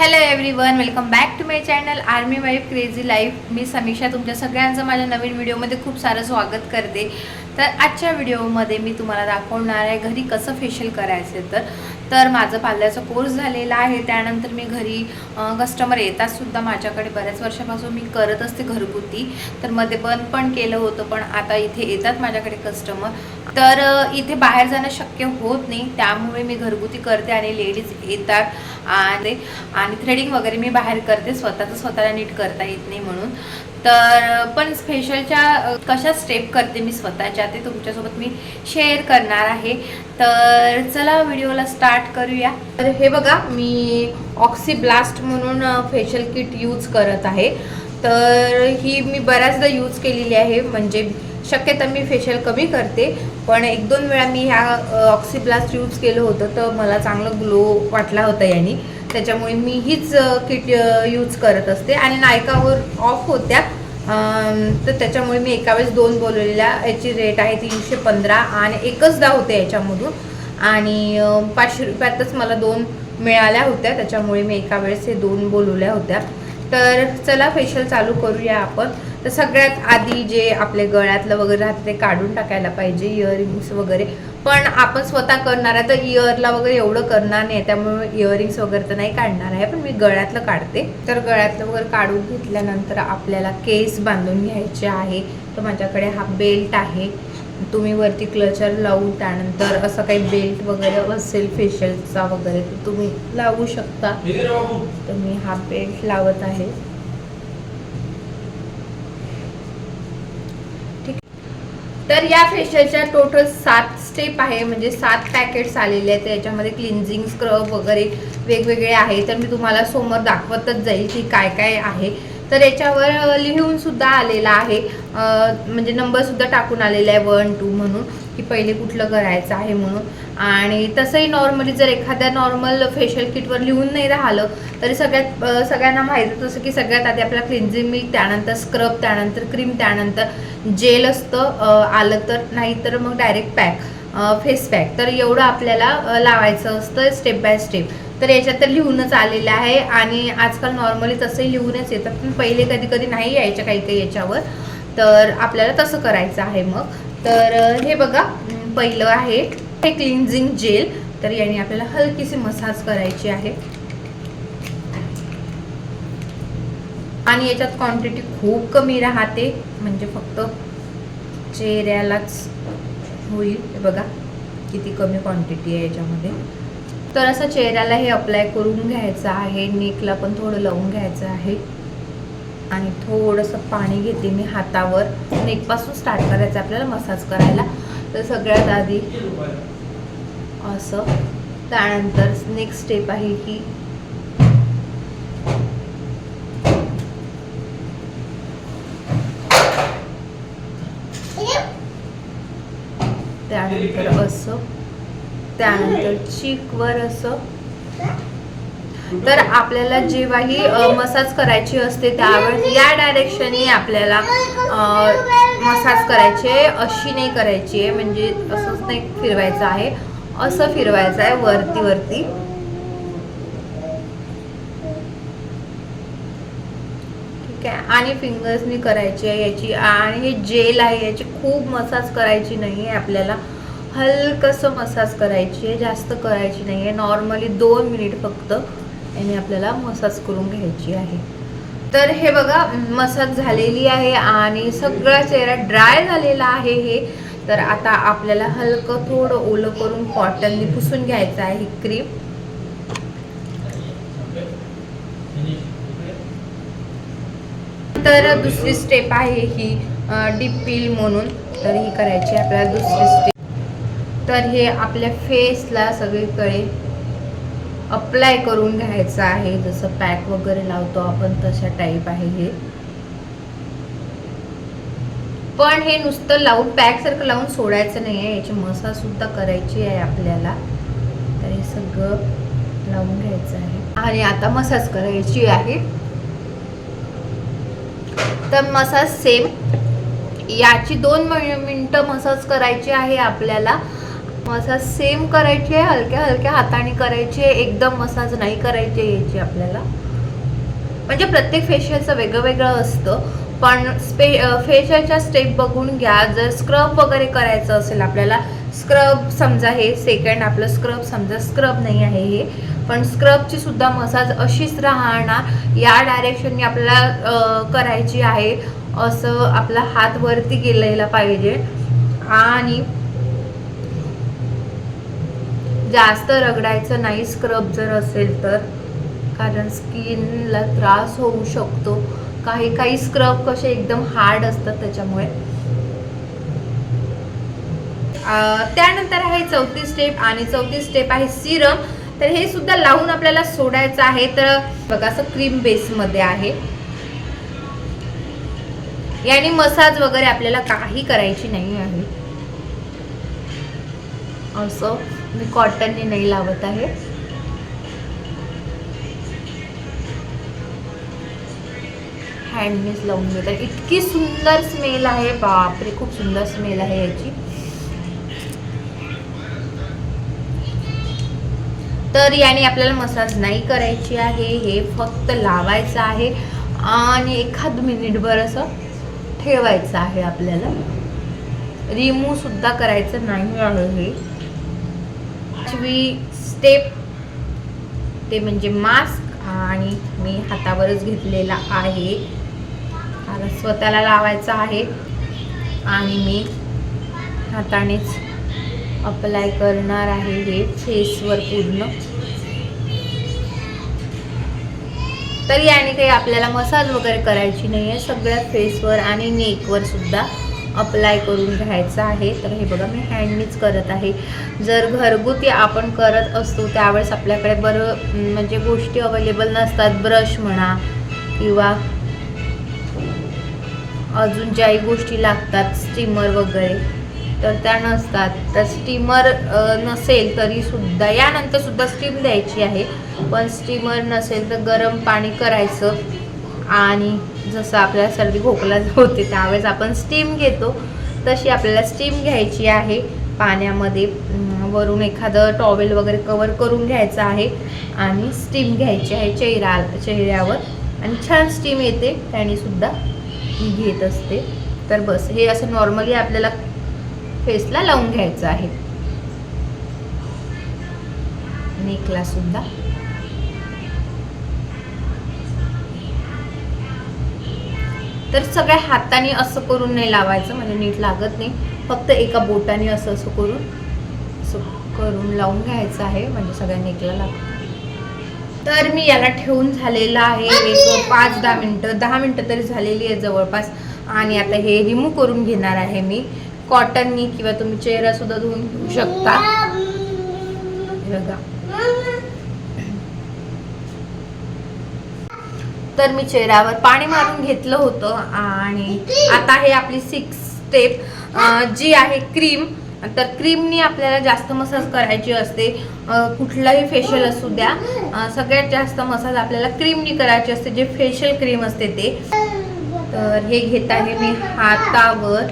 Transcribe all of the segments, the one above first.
Hello everyone welcome back to my channel army wife crazy life मी समीक्षा तुमच्या सगळ्यांचं माझ्या नवीन व्हिडिओमध्ये खूप सारं स्वागत करते. तर आजच्या व्हिडिओमध्ये मी तुम्हाला दाखवणार आहे घरी कसं फेशियल करायचं तर. तर माझं पाल्याचा कोर्स झालेला आहे. त्यानंतर मी घरी कस्टमर येतातसुद्धा माझ्याकडे. बऱ्याच वर्षापासून मी करत असते घरगुती. तर मध्ये बंद पण केलं होतं पण आता इथे येतात माझ्याकडे कस्टमर तर इथे बाहेर जाणं शक्य होत नाही. त्यामुळे मी घरगुती करते आणि लेडीज येतात. आणि आणि थ्रेडिंग वगैरे मी बाहेर करते. स्वतःचं स्वतःला नीट करता येत नाही म्हणून. तर पण स्पेशलच्या कशा स्टेप करते मी स्वतःच्या ते तुमच्यासोबत मी शेअर करणार आहे. तर चला व्हिडिओला स्टार्ट करूया. तर हे बघा मी ऑक्सी ब्लास्ट म्हणून फेशियल किट यूज करत आहे. तर ही मी बऱ्याचदा यूज केलेली आहे. म्हणजे शक्यतो मी फेशियल कमी करते. पण एक दोन वेळा मी ह्या ऑक्सी ब्लास्ट यूज केलं होतं तर मला चांगलं ग्लो वाटला होता याने. त्याच्यामुळे मी हीच किट यूज करत असते. आणि नायकावर ऑफ होत्या. तर त्याच्यामुळे मी एका वेळेस दोन बोलवलेल्या याची रेट आहे तीनशे पंधरा आणि एकचदा होते याच्यामधून. आणि पाचशे रुपयातच मला दोन मिळाल्या होत्या त्याच्यामुळे मी एका वेळेस हे दोन बोलवल्या होत्या. तर चला फेशियल चालू करूया आपण. तर सगळ्यात आधी जे आपले गळ्यातलं वगैरे राहते ते काढून टाकायला पाहिजे इयरिंग्स वगैरे. पण आपण स्वतः करणार आहे तर इयरला वगैरे एवढं करणार नाही त्यामुळे इयरिंग्स वगैरे तर नाही काढणार आहे पण मी गळ्यातलं काढते. तर गळ्यातलं वगैरे काढून घेतल्यानंतर आपल्याला केस बांधून घ्यायचे आहे तर माझ्याकडे हा बेल्ट आहे. तुम्ही वरती क्लचर लावून त्यानंतर असं काही बेल्ट वगैरे असेल फेशियलचा वगैरे तर तुम्ही लावू शकता. तर मी हा बेल्ट लावत आहे. तर या फेशियलच्या टोटल सात स्टेप आहे. म्हणजे सात पॅकेट्स आलेले आहेत. त्याच्यामध्ये क्लिन्झिंग स्क्रब वगैरे वेगवेगळे आहे तर मी तुम्हाला समोर दाखवतच जाईल की काय काय आहे. तर याच्यावर लिहूनसुद्धा लिहून सुद्धा आलेला आहे. म्हणजे नंबरसुद्धा टाकून आलेला आहे वन टू म्हणून की पहिले कुठलं करायचं आहे म्हणून. आणि तसंही नॉर्मली जर एखाद्या नॉर्मल फेशियल किटवर लिहून नाही राहिलं तरी सगळ्यात सगळ्यांना माहिती असं की सगळ्यात आधी आपल्याला क्लिन्झिंग मिल्क त्यानंतर स्क्रब त्यानंतर क्रीम त्यानंतर जेल असतं आलं तर नाही तर मग डायरेक्ट पॅक फेस पॅक तर एवढं आपल्याला लावायचं असतं स्टेप बाय स्टेप तर याच्यात तर लिहूनच आलेलं आहे आणि आजकाल नॉर्मली तसंही लिहूनच येतात पण पहिले कधी कधी नाही यायच्या काही काही याच्यावर. तर आपल्याला तसं करायचं आहे मग. तर हे बघा पहिलं आहे हे क्लिन्झिंग जेल तर याने आपल्याला हलकीशी मसाज करायची आहे. आणि याच्यात क्वांटिटी खूप कमी राहते. म्हणजे फक्त चेहऱ्यालाच होईल. बघा किती कमी क्वांटिटी आहे याच्यामध्ये. तर असं चेहऱ्याला हे अप्लाय करून घ्यायचं आहे. नेकला पण थोडं लावून घ्यायचं आहे. आणि थोडंसं पाणी घेते मी हातावर. नेकपासून स्टार्ट करायचं आपल्याला मसाज करायला. तर सगळ्यात आधी असं. त्यानंतर नेक्स्ट स्टेप आहे की त्यानंतर असं. त्यानंतर चिकवर असं. तर आपल्याला जेव्हाही मसाज करायची असते त्यावेळेस या डायरेक्शनने आपल्याला मसाज करायची आहे अशी नाही करायची आहे. म्हणजे असंच नाही फिरवायचं आहे. असं फिरवायचं आहे वरती वरती. ठीक आहे. आणि फिंगर्सनी करायची आहे याची. आणि हे जेल आहे याची. खूप मसाज करायची नाही आहे आपल्याला. हलकसं मसाज करायची आहे जास्त करायची नाही आहे. नॉर्मली दोन मिनिट फक्त याने आपल्याला मसाज करून घ्यायची आहे. तर हे बघा मसाज झालेली आहे आणि सगळा चेहरा ड्राय झालेला आहे हे. तर आता आपल्याला हलकं थोडं ओलं करून कॉटनने पुसून घ्यायचं आहे ही क्रीम तर दुसरी स्टेप आहे ही डीप पील म्हणून. तर ही करायची आपल्याला दुसरी स्टेप तर हे आपल्या फेसला सगळीकडे अप्लाय करून घ्यायचं आहे. जसं पॅक वगैरे लावतो आपण तशा टाईप आहे हे. पण हे नुसतं लावून पॅक सारखं लावून सोडायचं नाही आहे याची मसाज सुद्धा करायची आहे आपल्याला. तर हे सगळं लावून घ्यायचं आहे. आणि आता मसाज करायची आहे. तर मसाज सेम याची दोन मिनिटं मसाज करायची आहे आपल्याला. मसाज सेम करायची आहे हलक्या हलक्या हाताने करायची आहे एकदम मसाज नाही करायची आहे याची आपल्याला. म्हणजे प्रत्येक फेशियलचं वेगळं वेगळं असतं पण स्पे फेशियलच्या स्टेप बघून घ्या. जर स्क्रब वगैरे करायचं असेल आपल्याला स्क्रब समजा हे सेकंड आपलं स्क्रब समजा स्क्रब नाही आहे हे. पण स्क्रबची सुद्धा मसाज अशीच राहणार. या डायरेक्शनने आपल्याला करायची आहे. असं आपला हात वरती गेलेला पाहिजे. आणि जास्त रगडायचं नाही स्क्रब जर असेल तर. कारण स्किनला त्रास होऊ शकतो. काही काही स्क्रब कसे एकदम हार्ड असतात त्याच्यामुळे. त्यानंतर आहे चौथी स्टेप आणि चौथी स्टेप आहे सिरम तर हे सुद्धा लावून आपल्याला सोडायचं आहे. तर बघा असं क्रीम बेसमध्ये आहे. याने मसाज वगैरे आपल्याला काही करायची नाही आहे. असं मी कॉटनने नाही लावत आहे. हँडनेच लावून घेत आहे. इतकी सुंदर स्मेल आहे. बापरे खूप सुंदर स्मेल आहे याची. तर याने आपल्याला मसाज नाही करायची आहे. हे फक्त लावायचं आहे. आणि एखाद मिनिटभर असं ठेवायचं आहे आपल्याला. रिमूव्ह सुद्धा करायचं नाही आहे. हे पाचवी स्टेप ते म्हणजे मास्क आणि मी हातावरच घेतलेला आहे. कारण स्वतःला लावायचं आहे. आणि मी हातानेच अप्लाय करणार आहे हे फेसवर पूर्ण. तर याने काही आपल्याला मसाज वगैरे करायची नाही आहे सगळ्या फेसवर आणि नेकवर सुद्धा. अप्लाय करून घ्यायचं आहे. तर हे बघा मी हँडनीच करत आहे. जर घरगुती आपण करत असतो त्यावेळेस आपल्याकडे बरं म्हणजे गोष्टी अवेलेबल नसतात. ब्रश म्हणा किंवा अजून ज्याही गोष्टी लागतात स्टीमर वगैरे तर त्या नसतात. तर स्टीमर नसेल तरीसुद्धा यानंतरसुद्धा स्टीम द्यायची आहे. पण स्टीमर नसेल तर गरम पाणी करायचं. आणि जसं आपल्याला सर्दी खोकला होते त्यावेळेस आपण स्टीम घेतो. तशी आपल्याला स्टीम घ्यायची आहे. पाण्यामध्ये वरून एखादं टॉवेल वगैरे कवर करून घ्यायचं आहे. आणि स्टीम घ्यायची आहे चेहरा चेहऱ्यावर. आणि छान स्टीम येते. त्यानेसुद्धा घेत असते. तर बस हे असं नॉर्मली आपल्याला फेसला लावून घ्यायचं आहे. नेकला सुद्धा. तर सगळ्या हाताने असं करून नाही लावायचं म्हणजे नीट लागत नाही. फक्त एका बोटाने असं असं करून असं करून लावून घ्यायचं आहे म्हणजे सगळ्या नेकला लागतं तर मी याला ठेवून झालेलं आहे. एक पाच दहा मिनटं दहा मिनटं तरी झालेली आहे जवळपास. आणि आता हे रिमूव्ह करून घेणार आहे मी. कॉटननी किंवा तुम्ही चेहरा सुद्धा धुवून घेऊ शकता. बघा. तर मी चेहऱ्यावर पाणी मारून घेतलं होतं आणि आता हे आपली सिक्स स्टेप जी आहे क्रीम तर क्रीमनी आपल्याला जास्त मसाज करायची असते. कुठलाही फेशियल असू द्या. सगळ्यात जास्त मसाज आपल्याला क्रीमनी करायची असते जे फेशियल क्रीम असते ते. तर हे घेत आहे मी हातावर.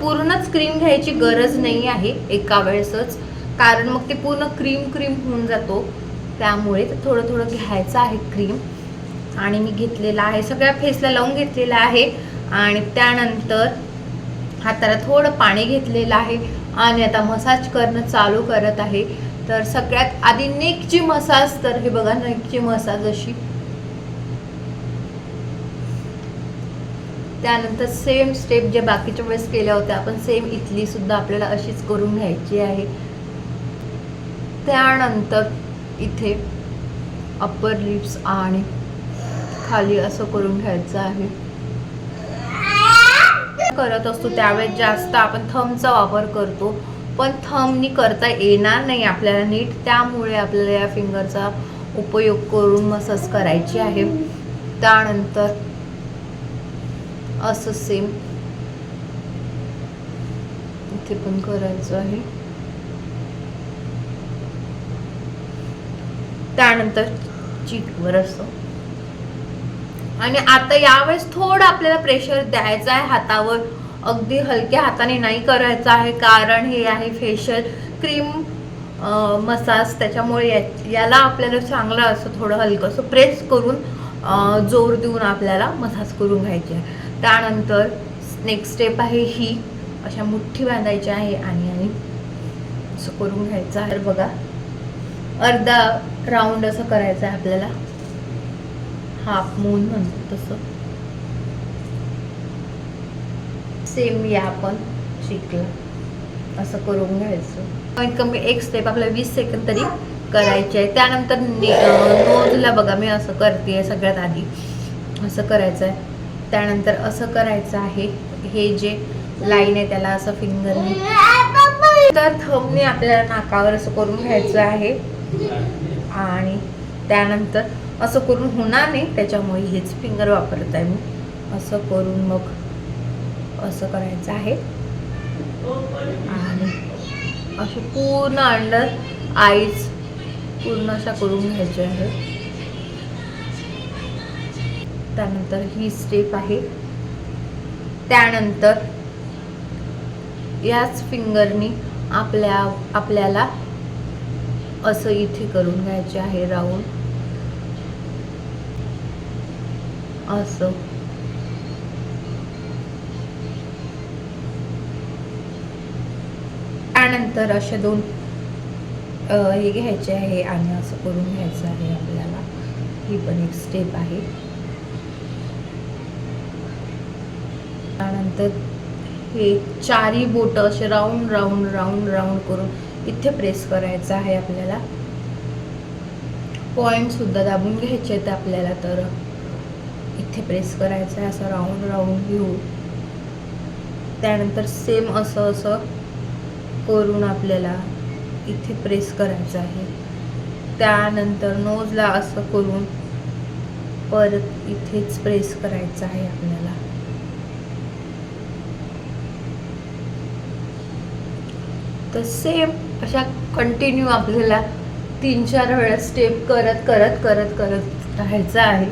पूर्णच क्रीम घ्यायची गरज नाही आहे एका वेळेसच. कारण मग ते पूर्ण क्रीम क्रीम होऊन जातो. त्यामुळे थोडं थोडं घ्यायचं आहे क्रीम आणि मी घेतलेला आहे सगळ्या फेसला लावून घेतलेला आहे. आणि त्यानंतर हाताला थोडं पाणी घेतलेलं आहे. आणि आता मसाज करणं चालू करत आहे. तर सगळ्यात आधी नेकची मसाज तर हे बघा नेकची मसाज अशी. त्यानंतर सेम स्टेप जे बाकीच्या वेळेस केल्या होत्या आपण सेम इथली सुद्धा आपल्याला अशीच करून घ्यायची आहे. त्यानंतर इथे अप्पर लिप्स आणि खाली असं करून घ्यायचं आहे. करत असतो त्यावेळेस जास्त आपण थंबचा वापर करतो. पण थंबनी करता येणार नाही आपल्याला नीट त्यामुळे आपल्याला या फिंगरचा उपयोग करून मसाज करायची आहे. त्यानंतर असं सेम इथे पण करायचं आहे. त्यानंतर चीकवर असं आणि आता यावेळेस थोडं आपल्याला प्रेशर द्यायचं आहे हातावर. अगदी हलक्या हाताने नाही करायचं आहे कारण हे आहे फेशियल क्रीम मसाज त्याच्यामुळे या- याला आपल्याला चांगलं असं थोडं हलकं असं प्रेस करून जोर देऊन आपल्याला मसाज करून घ्यायचे आहे. त्यानंतर नेक्स्ट स्टेप आहे ही. अशा मुठ्ठी बांधायची आहे आणि आणि असं करून घ्यायचं आहे. बघा. अर्धा राऊंड असं करायचं आहे आपल्याला. हाफ मून म्हणतो तसं. सेम या आपण शिकलं. असं करून घ्यायचं. कमीत कमी एक स्टेप आपल्याला वीस सेकंद तरी करायचे आहे. त्यानंतर नोजला बघा मी असं करते सगळ्यात आधी. असं करायचं आहे त्यानंतर असं करायचं आहे. हे जे लाईन आहे त्याला असं फिंगरने तर थंबने आपल्याला नाकावर असं करून घ्यायचं आहे. आणि त्यानंतर असं करून होणार नाही त्याच्यामुळे हेच फिंगर वापरत आहे मी. असं करून मग असं करायचं आहे. आणि असे पूर्ण अंडर आईज पूर्ण अशा करून घ्यायचे आहे. त्यानंतर ही स्टेप आहे. त्यानंतर याच फिंगरनी आपल्या आपल्याला असं इथे करून घ्यायचे आहे राऊंड असं. त्यानंतर असे दोन हे घ्यायचे आहे आणि असं करून घ्यायचं आहे आपल्याला. ही पण एक स्टेप आहे. त्यानंतर हे चारी बोट असे राऊंड राऊंड राऊंड राऊंड करून इथे प्रेस करायचा आहे आपल्याला. पॉईंटसुद्धा दाबून घ्यायचे आहेत आपल्याला तर. इथे प्रेस करायचं आहे असं राऊंड राऊंड घेऊ त्यानंतर सेम असं असं करून आपल्याला इथे प्रेस करायचं आहे. त्यानंतर नोजला असं करून परत इथेच प्रेस करायचं आहे आपल्याला. तर सेम अशा कंटिन्यू आपल्याला तीन चार वेळा स्टेप करत करत करत करत राहायचं आहे.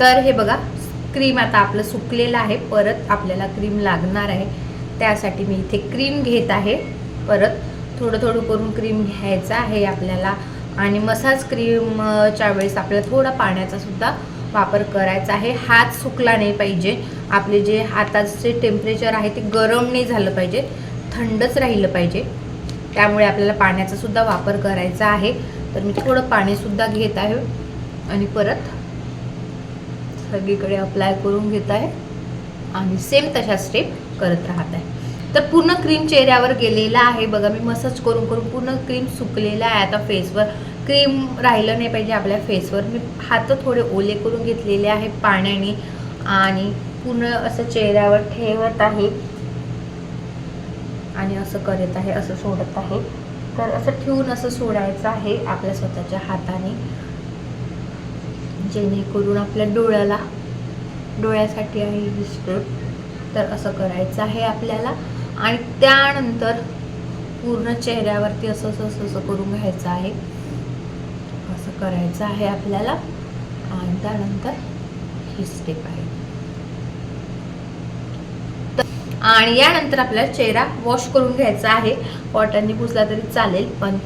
तर हे बघा क्रीम आता आपलं सुकलेलं आहे परत आपल्याला क्रीम लागणार आहे. त्यासाठी मी इथे क्रीम घेत आहे. परत थोडं थोडं करून क्रीम घ्यायचं आहे आपल्याला. आणि मसाज क्रीमच्या वेळेस आपल्याला थोडा पाण्याचा सुद्धा वापर करायचा आहे. हात सुकला नाही पाहिजे. आपले जे हाताचे टेम्परेचर आहे ते गरम नाही झालं पाहिजे. थंडच राहिलं पाहिजे. त्यामुळे आपल्याला पाण्याचा सुद्धा वापर करायचा आहे. तर मी थोडं पाणीसुद्धा घेत आहे. आणि परत सगळीकडे अप्लाय करून घेत आहे. आणि सेम तशा स्टेप करत राहत आहे. तर पूर्ण क्रीम चेहऱ्यावर गेलेला आहे. बघा मी मसाज करून करून पूर्ण क्रीम सुकलेला आहे. आता फेसवर क्रीम राहिलं नाही पाहिजे आपल्या फेसवर. मी हात थोडे ओले करून घेतलेले आहे पाण्याने आणि पूर्ण असं चेहऱ्यावर ठेवत आहे. आणि असं करत आहे असं सोडत आहे. तर असं ठेवून असं सोडायचं आहे आपल्या स्वतःच्या हाताने. जेणेकरून आपल्या डोळ्याला डोळ्यासाठी आहे ही स्टेप तर असं करायचं आहे आपल्याला. आणि त्यानंतर पूर्ण चेहऱ्यावरती असं असं असं असं करून घ्यायचं आहे. करायचं आहे आपल्याला. आणि त्यानंतर ही स्टेप आहे. आणि यानंतर आपल्याला चेहरा वॉश करून घ्यायचा आहे. वॉटरने पुसला तरी चालेल पण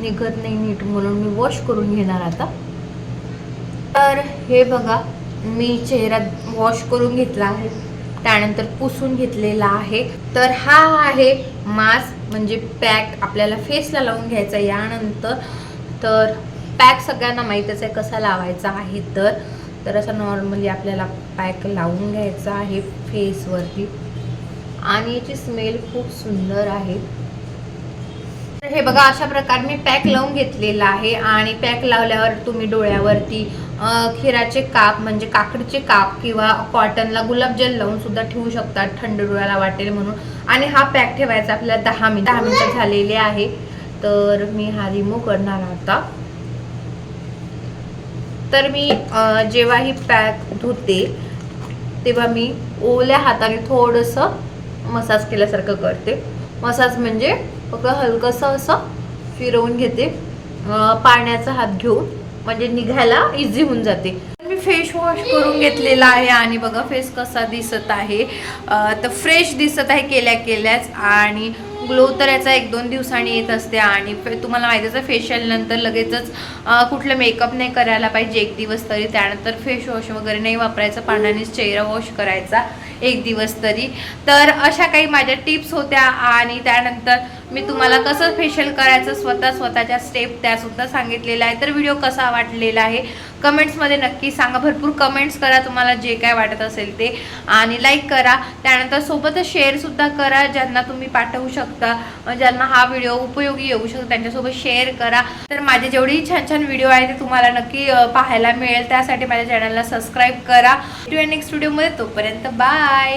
निघत नाही नीट म्हणून मी वॉश करून घेणार आता. तर हे बघा मी चेहरा वॉश करून घेतला आहे. त्यानंतर पुसून घेतलेला आहे. तर हा आहे मास्क म्हणजे पॅक आपल्याला फेसला लावून घ्यायचा यानंतर. तर पॅक सगळ्यांना माहीतच आहे कसा लावायचा आहे तर. तर असं नॉर्मली आपल्याला पॅक लावून घ्यायचा आहे फेसवरती. आणि याची स्मेल खूप सुंदर आहे. तर हे बघा अशा प्रकारे मी पॅक लावून घेतलेला आहे. आणि पॅक लावल्यावर तुम्ही डोळ्यावरती खिराचे काप म्हणजे काकडीचे काप किंवा कॉटनला गुलाबजल लावून सुद्धा ठेवू शकतात थंड डोळ्याला वाटेल म्हणून. आणि हा पॅक ठेवायचा आपल्याला दहा मिनिट दहा मिनिटं झालेले आहे. तर मी हा रिमूव्ह करणार आता. तर मी जेव्हा ही पॅक धुते तेव्हा मी ओल्या हाताने थोडंसं मसाज केल्यासारखं करते. मसाज म्हणजे फक्त हलकंसं असं फिरवून घेते. पाण्याचा हात घेऊन म्हणजे निघायला इझी होऊन जाते. मी फेस वॉश करून घेतलेला आहे आणि बघा फेस कसा दिसत आहे. तर फ्रेश दिसत आहे केल्या केल्याच आणि ग्लो तर याचा एक दोन दिवसांनी येत असते आणि तुम्हाला माहितीच आहे फेशियल नंतर लगेचच कुठलं मेकअप नाही करायला पाहिजे एक दिवस तरी. त्यानंतर फेस वॉश वगैरे नाही वापरायचं पाण्यानेच चेहरा वॉश करायचा एक दिवस तरी. तर अशा काही माझ्या टिप्स होत्या आणि त्यानंतर मी तुम्हाला कसं फेशियल करायचं स्वतः स्वतःच्या स्टेप त्यासुद्धा सांगितलेल्या आहे. तर व्हिडिओ कसा वाटलेला आहे? कमेंट्समध्ये नक्की सांगा. भरपूर कमेंट्स करा तुम्हाला जे काय वाटत असेल ते. आणि लाईक करा. त्यानंतर सोबतच शेअरसुद्धा करा ज्यांना तुम्ही पाठवू शकता. ज्यांना हा व्हिडिओ उपयोगी येऊ शकतो त्यांच्यासोबत शेअर करा. तर माझे जेवढेही छान छान व्हिडिओ आहे ते तुम्हाला नक्की पाहायला मिळेल. त्यासाठी माझ्या चॅनलला सबस्क्राईब करा. नेक्स्ट व्हिडिओमध्ये तोपर्यंत बाय